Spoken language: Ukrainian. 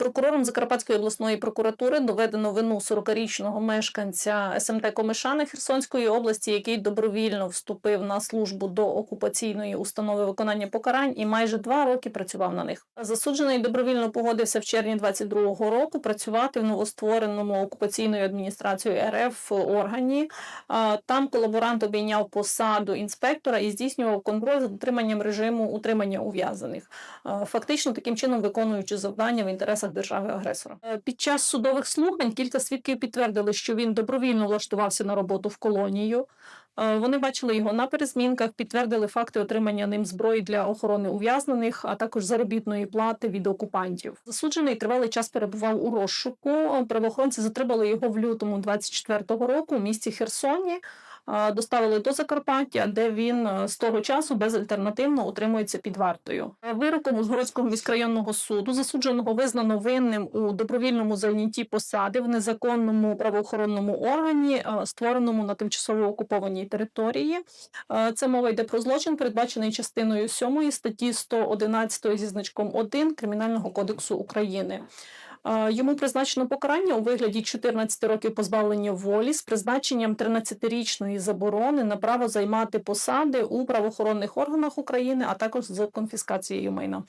Прокурором Закарпатської обласної прокуратури доведено вину 40-річного мешканця СМТ Комишани Херсонської області, який добровільно вступив на службу до окупаційної установи виконання покарань і майже два роки працював на них. Засуджений добровільно погодився в червні 22-го року працювати в новоствореному окупаційною адміністрацією РФ органі. Там колаборант обійняв посаду інспектора і здійснював контроль за дотриманням режиму утримання ув'язаних, фактично таким чином виконуючи завдання в інтересах держави-агресора. Е, Під час судових слухань кілька свідків підтвердили, що він добровільно влаштувався на роботу в колонію. Е, Вони бачили його на перезмінках, підтвердили факти отримання ним зброї для охорони ув'язнених, а також заробітної плати від окупантів. Засуджений тривалий час перебував у розшуку. Правоохоронці затримали його в лютому 24-го року у місті Херсоні. Доставили до Закарпаття, де він е, з того часу безальтернативно утримується під вартою. Е, Вироком Ужгородського міськрайонного суду засудженого визнано винним у добровільному зайнятті посади в незаконному правоохоронному органі, е, створеному на тимчасово окупованій території. Це мова йде про злочин, передбачений частиною 7 статті 111 зі значком 1 Кримінального кодексу України. Йому призначено покарання у вигляді 14 років позбавлення волі з призначенням 13-річної заборони на право займати посади у правоохоронних органах України, а також з конфіскацією майна.